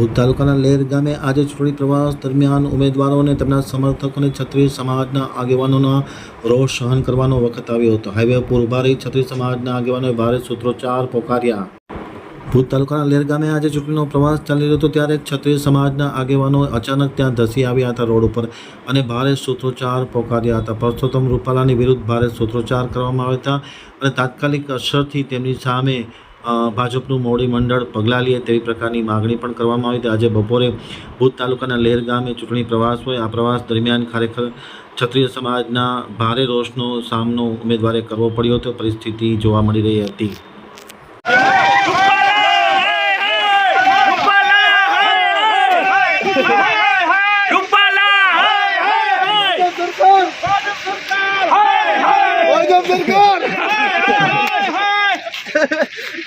ભુજ તાલુકાના લેર ગામે આજે ચૂંટણી પ્રવાસ દરમિયાન ઉમેદવારો અને તેમના સમર્થકોને છત્રીસ સમાજના આગેવાનોના રોષ સહન કરવાનો વખત આવ્યો હતો. હાઈવે પર ઊભા રહી છત્રીસ સમાજના આગેવાનોએ ભારે સૂત્રોચ્ચાર પોકાર્યા. ભુજ તાલુકાના લેર ગામે આજે ચૂંટણીનો પ્રવાસ ચાલી રહ્યો હતો ત્યારે છત્રીસ સમાજના આગેવાનો અચાનક ત્યાં ધસી આવ્યા હતા રોડ ઉપર અને ભારે સૂત્રોચ્ચાર પોકાર્યા હતા. પરસોત્તમ રૂપાલાની વિરુદ્ધ ભારે સૂત્રોચ્ચાર કરવામાં આવ્યા હતા અને તાત્કાલિક અસરથી તેમની સામે ભાજપનું મોડી મંડળ પગલાં લે તેવી પ્રકારની માગણી પણ કરવામાં આવી હતી. આજે બપોરે ભુજ તાલુકાના લેર ગામે ચૂંટણી પ્રવાસ હોય. આ પ્રવાસ દરમિયાન ખરેખર ક્ષત્રિય સમાજના ભારે રોષનો સામનો ઉમેદવારે કરવો પડ્યો હતો. પરિસ્થિતિ જોવા મળી રહી હતી. સરકાર!